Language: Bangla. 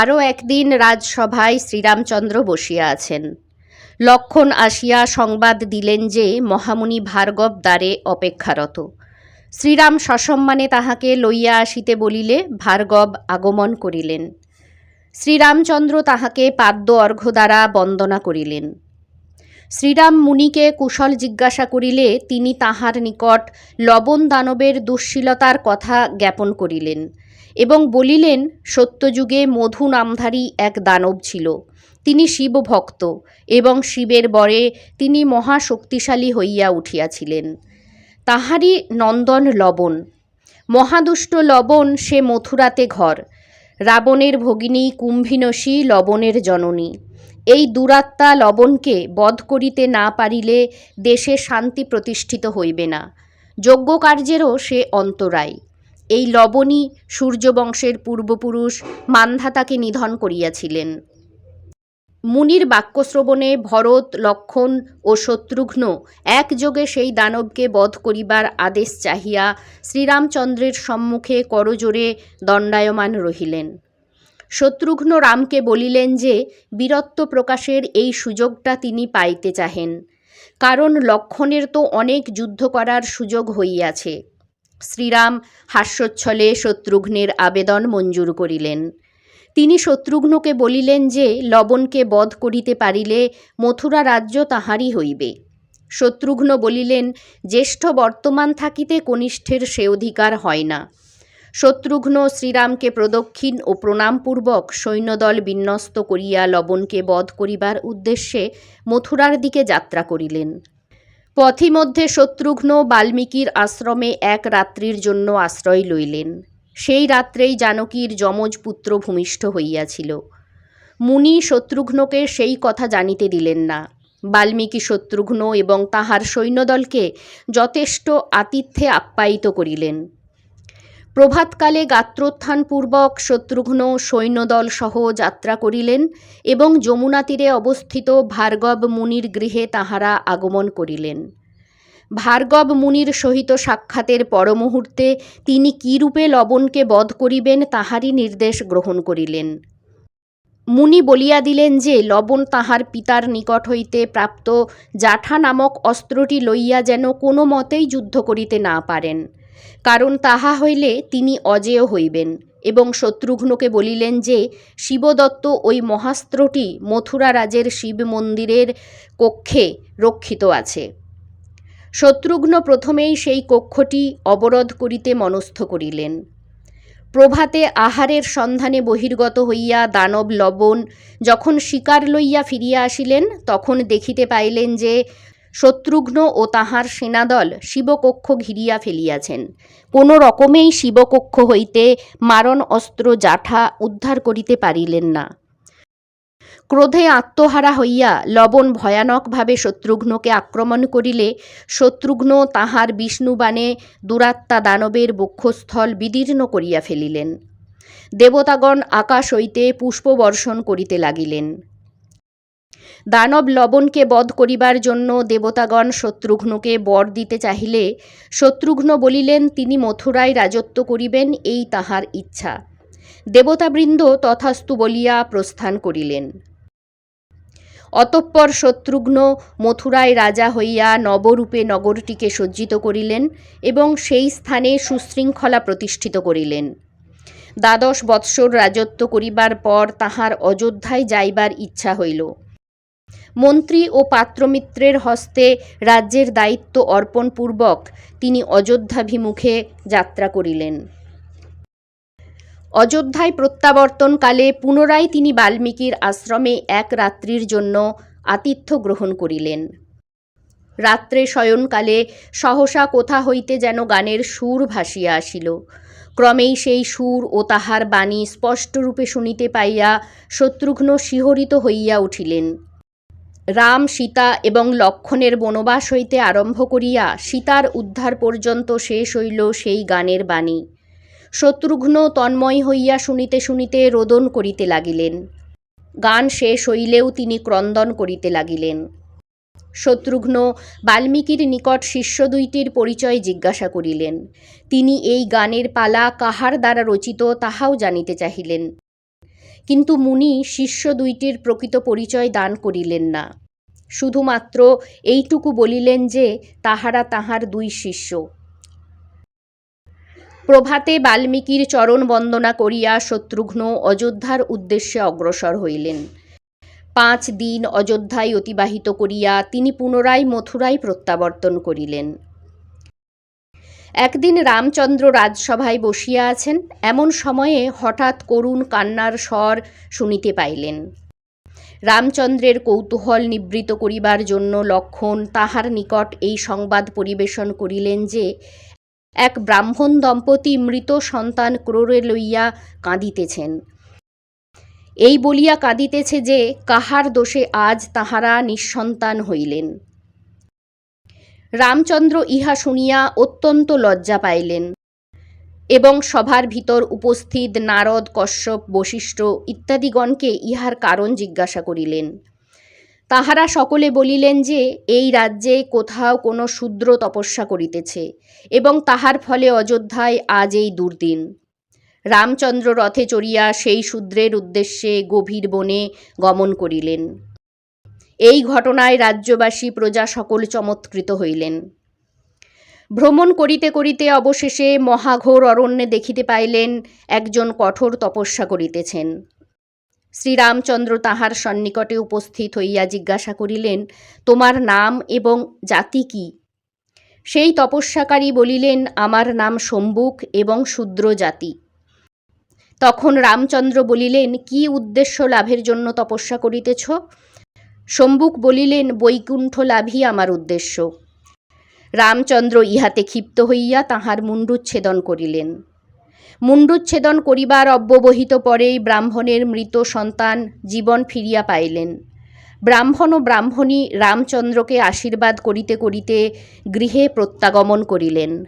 আরও একদিন রাজসভায় শ্রীরামচন্দ্র বসিয়া আছেন। লক্ষণ আসিয়া সংবাদ দিলেন যে মহামুনি ভার্গব দ্বারে অপেক্ষারত। শ্রীরাম সসম্মানে তাহাকে লইয়া আসিতে বলিলে ভার্গব আগমন করিলেন। শ্রীরামচন্দ্র তাহাকে পাদ্য অর্ঘ্য দ্বারা বন্দনা করিলেন। শ্রীরাম মুনিকে কুশল জিজ্ঞাসা করিলে তিনি তাহার নিকট লবণ দানবের দুঃশীলতার কথা জ্ঞাপন করিলেন এবং বলিলেন, সত্যযুগে মধু নামধারী এক দানব ছিল। তিনি শিবভক্ত এবং শিবের বরে তিনি মহাশক্তিশালী হইয়া উঠিয়াছিলেন। তাহারই নন্দন লবণ। মহাদুষ্ট লবণ সে মথুরাতে ঘর। রাবণের ভগিনী কুম্ভিনসী লবণের জননী। এই দুরাত্মা লবণকে বধ করিতে না পারিলে দেশে শান্তি প্রতিষ্ঠিত হইবে না। যজ্ঞ কার্যেরও সে অন্তরায়। এই লবণই সূর্যবংশের পূর্বপুরুষ মান্ধাতাকে নিধন করিয়াছিলেন। মুনির বাক্যশ্রবণে ভরত, লক্ষণ ও শত্রুঘ্ন একযোগে সেই দানবকে বধ করিবার আদেশ চাহিয়া শ্রীরামচন্দ্রের সম্মুখে করজোরে দণ্ডায়মান রহিলেন। শত্রুঘ্ন রামকে বলিলেন যে, বীরত্ব প্রকাশের এই সুযোগটা তিনি পাইতে চাহেন। কারণ লক্ষণের তো অনেক যুদ্ধ করার সুযোগ হইয়াছে। শ্রীরাম হাস্যোচ্ছলে শত্রুঘ্নের আবেদন মঞ্জুর করিলেন। তিনি শত্রুঘ্নকে বলিলেন যে, লবণকে বধ করিতে পারিলে মথুরা রাজ্য তাহারই হইবে। শত্রুঘ্ন বলিলেন, জ্যেষ্ঠ বর্তমান থাকিতে কনিষ্ঠের সে অধিকার হয় না। শত্রুঘ্ন শ্রীরামকে প্রদক্ষিণ ও প্রণামপূর্বক সৈন্যদল বিন্যস্ত করিয়া লবণকে বধ করিবার উদ্দেশ্যে মথুরার দিকে যাত্রা করিলেন। পথিমধ্যে শত্রুঘ্ন বাল্মীকির আশ্রমে এক রাত্রির জন্য আশ্রয় লইলেন। সেই রাত্রেই জানকীর যমজ পুত্র ভূমিষ্ঠ হইয়াছিল। মুনি শত্রুঘ্নকে সেই কথা জানিতে দিলেন না। বাল্মীকি শত্রুঘ্ন এবং তাহার সৈন্যদলকে যথেষ্ট আতিথ্যে আপ্যায়িত করিলেন। প্রভাতকালে গাত্রোত্থানপূর্বক শত্রুঘ্ন সৈন্যদল সহ যাত্রা করিলেন এবং যমুনা তীরে অবস্থিত ভার্গব মুনির গৃহে তাহারা আগমন করিলেন। ভার্গব মুনির সহিত সাক্ষাতের পরমুহূর্তে তিনি কীরূপে লবণকে বধ করিবেন তাহারই নির্দেশ গ্রহণ করিলেন। মুনি বলিয়া দিলেন যে, লবণ তাহার পিতার নিকট হইতে প্রাপ্ত, জাঠা নামক অস্ত্রটি লইয়া যেন কোনো মতেই যুদ্ধ করিতে না পারেন। কারণ তাহা হইলে তিনি অজেয় হইবেন এবং শত্রুঘ্নকে বলিলেন যে, শিবদত্ত ওই মহাস্ত্রটি মথুরা রাজের শিব মন্দিরের কক্ষে রক্ষিত আছে। শত্রুঘ্ন প্রথমেই সেই কক্ষটি অবরোধ করিতে মনস্থ করিলেন। প্রভাতে আহারের সন্ধানে বহির্গত হইয়া দানব লবণ যখন শিকার লইয়া ফিরিয়া আসিলেন, তখন দেখিতে পাইলেন যে শত্রুঘ্ন ও তাহার সেনাদল শিবকক্ষ ঘিরিয়া ফেলিয়াছেন। কোনো রকমেই শিবকক্ষ হইতে মারণ অস্ত্র জাঠা উদ্ধার করিতে পারিলেন না। ক্রোধে আত্মহারা হইয়া লবণ ভয়ানকভাবে শত্রুঘ্নকে আক্রমণ করিলে শত্রুঘ্ন তাহার বিষ্ণুবাণে দুরাত্মা দানবের বক্ষস্থল বিদীর্ণ করিয়া ফেলিলেন। দেবতাগণ আকাশ হইতে পুষ্পবর্ষণ করিতে লাগিলেন। দানব লবণকে বধ করিবার জন্য দেবতাগণ শত্রুঘ্নকে বর দিতে চাহিলে শত্রুঘ্ন বলিলেন, তিনি মথুরায় রাজত্ব করিবেন, এই তাহার ইচ্ছা। দেবতাবৃন্দ তথাস্তু বলিয়া প্রস্থান করিলেন। অতঃপর শত্রুঘ্ন মথুরায় রাজা হইয়া নবরূপে নগরটিকে সজ্জিত করিলেন এবং সেই স্থানে সুশৃঙ্খলা প্রতিষ্ঠিত করিলেন। দ্বাদশ বৎসর রাজত্ব করিবার পর তাহার অযোধ্যায় যাইবার ইচ্ছা হইল। মন্ত্রী ও পাত্রমিত্রের হস্তে রাজ্যের দায়িত্ব অর্পণপূর্বক তিনি অযোধ্যাভিমুখে যাত্রা করিলেন। অযোধ্যায় প্রত্যাবর্তনকালে পুনরায় তিনি বাল্মীকির আশ্রমে এক রাত্রির জন্য আতিথ্য গ্রহণ করিলেন। রাত্রে শয়নকালে সহসা কোথা হইতে যেন গানের সুর ভাসিয়া আসিল। ক্রমেই সেই সুর ও তাহার বাণী স্পষ্টরূপে শুনিতে পাইয়া শত্রুঘ্ন শিহরিত হইয়া উঠিলেন। রাম, সীতা এবং লক্ষণের বনবাস হইতে আরম্ভ করিয়া সীতার উদ্ধার পর্যন্ত শেষ হইল সেই গানের বাণী। শত্রুঘ্ন তন্ময় হইয়া শুনিতে শুনিতে রোদন করিতে লাগিলেন। গান শেষ হইলেও তিনি ক্রন্দন করিতে লাগিলেন। শত্রুঘ্ন বাল্মীকির নিকট শিষ্য দুইটির পরিচয় জিজ্ঞাসা করিলেন। তিনি এই গানের পালা কাহার দ্বারা রচিত তাহাও জানিতে চাহিলেন। কিন্তু মুনি শিষ্য দুইটির প্রকৃত পরিচয় দান করিলেন না। শুধুমাত্র এইটুকু বলিলেন যে, তাহারা তাহার দুই শিষ্য। প্রভাতে বাল্মীকির চরণ বন্দনা করিয়া শত্রুঘ্ন অযোধ্যার উদ্দেশ্যে অগ্রসর হইলেন। পাঁচ দিন অযোধ্যায় অতিবাহিত করিয়া তিনি পুনরায় মথুরায় প্রত্যাবর্তন করিলেন। একদিন রামচন্দ্র রাজসভায় বসিয়া আছেন, এমন সময়ে হঠাৎ করুণ কান্নার স্বর শুনিতে পাইলেন। রামচন্দ্রের কৌতূহল নিবৃত করিবার জন্য লক্ষণ তাহার নিকট এই সংবাদ পরিবেশন করিলেন যে, এক ব্রাহ্মণ দম্পতি মৃত সন্তান ক্রোড়ে লইয়া কাঁদিতেছেন। এই বলিয়া কাঁদিতেছে যে, কাহার দোষে আজ তাহারা নিঃসন্তান হইলেন। রামচন্দ্র ইহা শুনিয়া অত্যন্ত লজ্জা পাইলেন। এবং সভার ভিতর উপস্থিত নারদ, কশ্যপ, বশিষ্ঠ ইত্যাদিগণকে ইহার কারণ জিজ্ঞাসা করিলেন। তাহারা সকলে বলিলেন যে, এই রাজ্যে কোথাও কোনো শূদ্র তপস্যা করিতেছে এবং তাহার ফলে অযোধ্যায় আজ এই দুর্দিন। রামচন্দ্র রথে চড়িয়া সেই শূদ্রের উদ্দেশ্যে গভীর বনে গমন করিলেন। এই ঘটনায় রাজ্যবাসী প্রজা সকল চমৎকৃত হইলেন। ভ্রমণ করিতে করিতে অবশেষে মহাঘোর অরণ্যে দেখিতে পাইলেন একজন কঠোর তপস্যা করিতেছেন। শ্রীরামচন্দ্র তাহার সন্নিকটে উপস্থিত হইয়া জিজ্ঞাসা করিলেন, তোমার নাম এবং জাতি কি? সেই তপস্যাকারী বলিলেন, আমার নাম শম্ভুক এবং শূদ্র জাতি। তখন রামচন্দ্র বলিলেন, কি উদ্দেশ্য লাভের জন্য তপস্যা করিতেছ? শম্ভুক বলিলেন, বৈকুণ্ঠ লাভই আমার উদ্দেশ্য। রামচন্দ্র ইহাতে ক্ষিপ্ত হইয়া তাহার মুণ্ডুচ্ছেদন করিলেন। মুণ্ডুচ্ছেদন করিবার অব্যবহিত পরেই ব্রাহ্মণের মৃত সন্তান জীবন ফিরিয়া পাইলেন। ব্রাহ্মণ ও ব্রাহ্মণী রামচন্দ্রকে আশীর্বাদ করিতে করিতে গৃহে প্রত্যাগমন করিলেন।